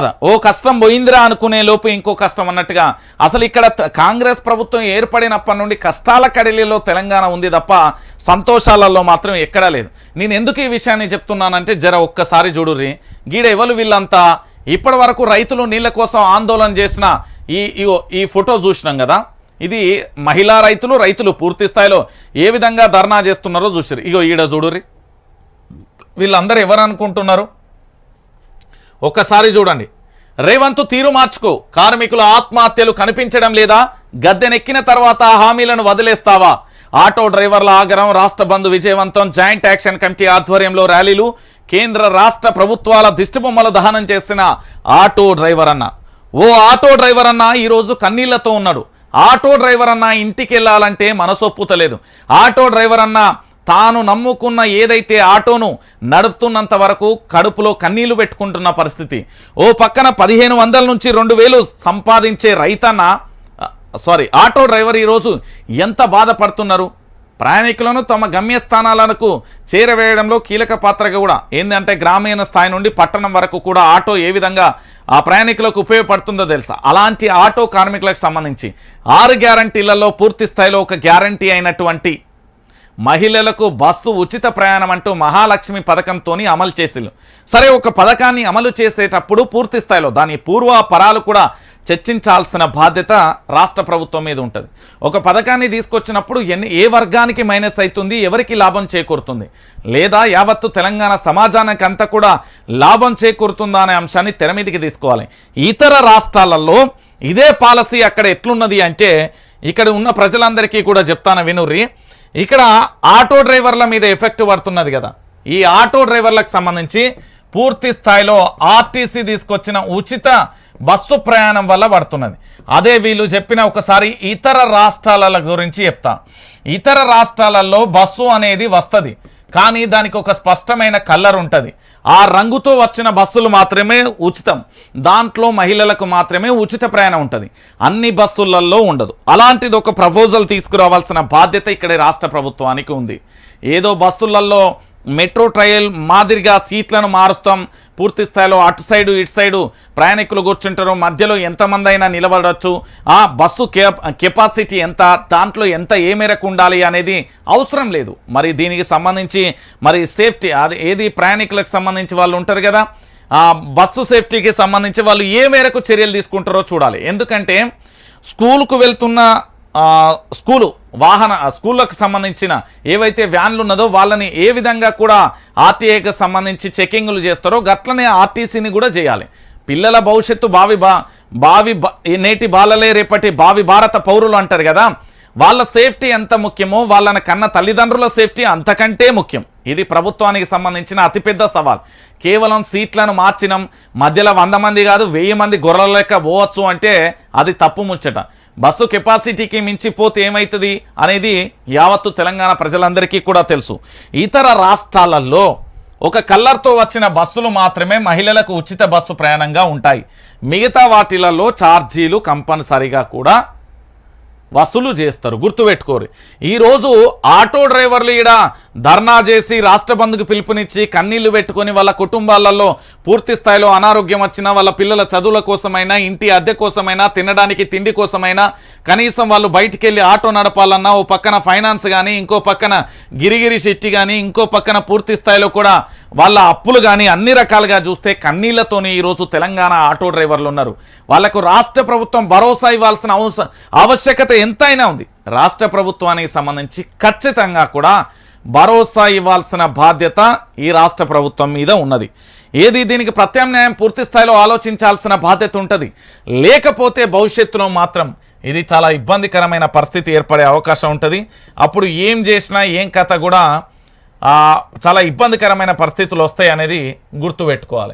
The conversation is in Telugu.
బాధ. ఓ కష్టం పోయిందిరా అనుకునే లోపు ఇంకో కష్టం అన్నట్టుగా. అసలు ఇక్కడ కాంగ్రెస్ ప్రభుత్వం ఏర్పడినప్పటి నుండి కష్టాల కడలిలో తెలంగాణ ఉంది తప్ప సంతోషాలలో మాత్రం ఎక్కడా లేదు. నేను ఎందుకు ఈ విషయాన్ని చెప్తున్నానంటే జర ఒక్కసారి చూడుర్రి గీడ ఎవరు వీళ్ళంతా? ఇప్పటి వరకు రైతులు నీళ్ళ కోసం ఆందోళన చేసిన ఈ ఈ- ఈ ఫోటో చూసినాం కదా? ఇది మహిళా రైతులు రైతులు పూర్తి స్థాయిలో ఏ విధంగా ధర్నా చేస్తున్నారో చూసారు ఇగో ఈడ చూడుర్రి వీళ్ళందరూ ఎవరు అనుకుంటున్నారు? ఒక్కసారి చూడండి. రేవంత్ తీరు మార్చుకో. కార్మికుల ఆత్మహత్యలు కనిపించడం లేదా గద్దెనెక్కిన తర్వాత ఆ హామీలను వదిలేస్తావా? ఆటో డ్రైవర్ల ఆగరం రాష్ట్ర బంద్ విజయవంతం జాయింట్ యాక్షన్ కమిటీ ఆధ్వర్యంలో ర్యాలీలు కేంద్ర రాష్ట్ర ప్రభుత్వాల దిష్టిబొమ్మలు దహనం చేసిన ఆటో డ్రైవర్ అన్న ఓ ఆటో డ్రైవర్ అన్న ఈరోజు కన్నీళ్ళతో ఉన్నాడు. ఆటో డ్రైవర్ అన్న ఇంటికి వెళ్ళాలంటే మనసొప్పుతలేదు. ఆటో డ్రైవర్ అన్న తాను నమ్ముకున్న ఏదైతే ఆటోను నడుపుతున్నంత వరకు కడుపులో కన్నీళ్ళు పెట్టుకుంటున్న పరిస్థితి. ఓ పక్కన పదిహేను వందల నుంచి రెండు వేలు సంపాదించే రైతన్న సారీ ఆటో డ్రైవర్ ఈరోజు ఎంత బాధపడుతున్నారు? ప్రయాణికులను తమ గమ్యస్థానాలకు చేరవేయడంలో కీలక పాత్రగా కూడా ఏంటంటే గ్రామీణ స్థాయి నుండి పట్టణం వరకు కూడా ఆటో ఏ విధంగా ఆ ప్రయాణికులకు ఉపయోగపడుతుందో తెలుసా? అలాంటి ఆటో కార్మికులకు సంబంధించి ఆరు గ్యారంటీలలో పూర్తి స్థాయిలో ఒక గ్యారంటీ అయినటువంటి మహిళలకు బస్సు ఉచిత ప్రయాణం అంటూ మహాలక్ష్మి పథకంతో అమలు చేసిల్లు. సరే ఒక పథకాన్ని అమలు చేసేటప్పుడు పూర్తి స్థాయిలో దాని పూర్వ పరాలు కూడా చర్చించాల్సిన బాధ్యత రాష్ట్ర ప్రభుత్వం మీద ఉంటుంది. ఒక పథకాన్ని తీసుకొచ్చినప్పుడు ఎన్ని ఏ వర్గానికి మైనస్ అవుతుంది ఎవరికి లాభం చేకూరుతుంది? లేదా యావత్తు తెలంగాణ సమాజానికి అంతా కూడా లాభం చేకూరుతుందా అనే అంశాన్ని తెర మీదకి తీసుకోవాలి. ఇతర రాష్ట్రాలలో ఇదే పాలసీ అక్కడ ఎట్లున్నది అంటే ఇక్కడ ఉన్న ప్రజలందరికీ కూడా చెప్తాను వినుర్రి. ఇక్కడ ఆటో డ్రైవర్ల మీద ఎఫెక్ట్ పడుతున్నది కదా. ఈ ఆటో డ్రైవర్లకు సంబంధించి పూర్తి స్థాయిలో ఆర్టీసీ తీసుకొచ్చిన ఉచిత బస్సు ప్రయాణం వల్ల పడుతున్నది. అదే వీళ్ళు చెప్పిన ఒకసారి ఇతర రాష్ట్రాల గురించి చెప్తా. ఇతర రాష్ట్రాలలో బస్సు అనేది వస్తుంది. కానీ దానికి ఒక స్పష్టమైన కలర్ ఉంటుంది. ఆ రంగుతో వచ్చిన బస్సులు మాత్రమే ఉచితం. దాంట్లో మహిళలకు మాత్రమే ఉచిత ప్రయాణం ఉంటుంది. అన్ని బస్సులలో ఉండదు. అలాంటిది ఒక ప్రపోజల్ తీసుకురావాల్సిన బాధ్యత ఇక్కడ రాష్ట్ర ప్రభుత్వానికి ఉంది. ఏదో బస్సులలో మెట్రో ట్రయల్ మాదిరిగా సీట్లను మారుస్తాం. పూర్తి స్థాయిలో అటు సైడు ఇటు సైడు ప్రయాణికులు కూర్చుంటారు. మధ్యలో ఎంతమంది అయినా నిలబడవచ్చు ఆ బస్సు కెపాసిటీ ఎంత? దాంట్లో ఎంత ఏ మేరకు ఉండాలి అనేది అవసరం లేదు. మరి దీనికి సంబంధించి మరి సేఫ్టీ అది ఏది ప్రయాణికులకు సంబంధించి వాళ్ళు ఉంటారు కదా ఆ బస్సు సేఫ్టీకి సంబంధించి వాళ్ళు ఏ మేరకు చర్యలు తీసుకుంటారో చూడాలి. ఎందుకంటే స్కూల్కు వెళ్తున్న స్కూలు వాహన స్కూళ్ళకు సంబంధించిన ఏవైతే వ్యాన్లు ఉన్నదో వాళ్ళని ఏ విధంగా కూడా ఆర్టీఏకి సంబంధించి చెకింగ్లు చేస్తారో గట్లనే ఆర్టీసీని కూడా చేయాలి. పిల్లల భవిష్యత్తు బావి బా బావి నేటి బాలలే రేపటి బావి భారత పౌరులు అంటారు కదా. వాళ్ళ సేఫ్టీ ఎంత ముఖ్యమో వాళ్ళని కన్న తల్లిదండ్రుల సేఫ్టీ అంతకంటే ముఖ్యం. ఇది ప్రభుత్వానికి సంబంధించిన అతిపెద్ద సవాల్. కేవలం సీట్లను మార్చినం మధ్యలో వంద మంది కాదు వెయ్యి మంది గొర్రెల లెక్క పోవచ్చు అంటే అది తప్పు ముచ్చట. బస్సు కెపాసిటీకి మించిపోతే ఏమవుతుంది అనేది యావత్తు తెలంగాణ ప్రజలందరికీ కూడా తెలుసు. ఇతర రాష్ట్రాలలో ఒక కల్లర్తో వచ్చిన బస్సులు మాత్రమే మహిళలకు ఉచిత బస్సు ప్రయాణంగా ఉంటాయి. మిగతా వాటిలలో ఛార్జీలు కంపల్సరిగా కూడా వసూలు చేస్తారు గుర్తుపెట్టుకోరు. ఈరోజు ఆటో డ్రైవర్లు ఈడ ధర్నా చేసి రాష్ట్ర బంధుకు పిలుపునిచ్చి కన్నీళ్ళు పెట్టుకొని వాళ్ళ కుటుంబాలలో పూర్తి స్థాయిలో అనారోగ్యం వచ్చినా వాళ్ళ పిల్లల చదువుల కోసమైనా ఇంటి అద్దె కోసమైనా తినడానికి తిండి కోసమైనా కనీసం వాళ్ళు బయటికి వెళ్ళి ఆటో నడపాలన్నా ఓ పక్కన ఫైనాన్స్ కానీ ఇంకో పక్కన గిరిగిరి శెట్టి కానీ ఇంకో పక్కన పూర్తి స్థాయిలో కూడా వాళ్ళ అప్పులు కానీ అన్ని రకాలుగా చూస్తే కన్నీళ్ళతోనే ఈరోజు తెలంగాణ ఆటో డ్రైవర్లు ఉన్నారు. వాళ్ళకు రాష్ట్ర ప్రభుత్వం భరోసా ఇవ్వాల్సిన అవస ఆవశ్యకత ఎంతైనా ఉంది. రాష్ట్ర ప్రభుత్వానికి సంబంధించి ఖచ్చితంగా కూడా భరోసా ఇవ్వాల్సిన బాధ్యత ఈ రాష్ట్ర ప్రభుత్వం మీద ఉన్నది. ఏది దీనికి ప్రత్యామ్నాయం పూర్తి స్థాయిలో ఆలోచించాల్సిన బాధ్యత ఉంటుంది. లేకపోతే భవిష్యత్తులో మాత్రం ఇది చాలా ఇబ్బందికరమైన పరిస్థితి ఏర్పడే అవకాశం ఉంటుంది. అప్పుడు ఏం చేసినా ఏం కథ కూడా చాలా ఇబ్బందికరమైన పరిస్థితులు వస్తాయి అనేది గుర్తుపెట్టుకోవాలి.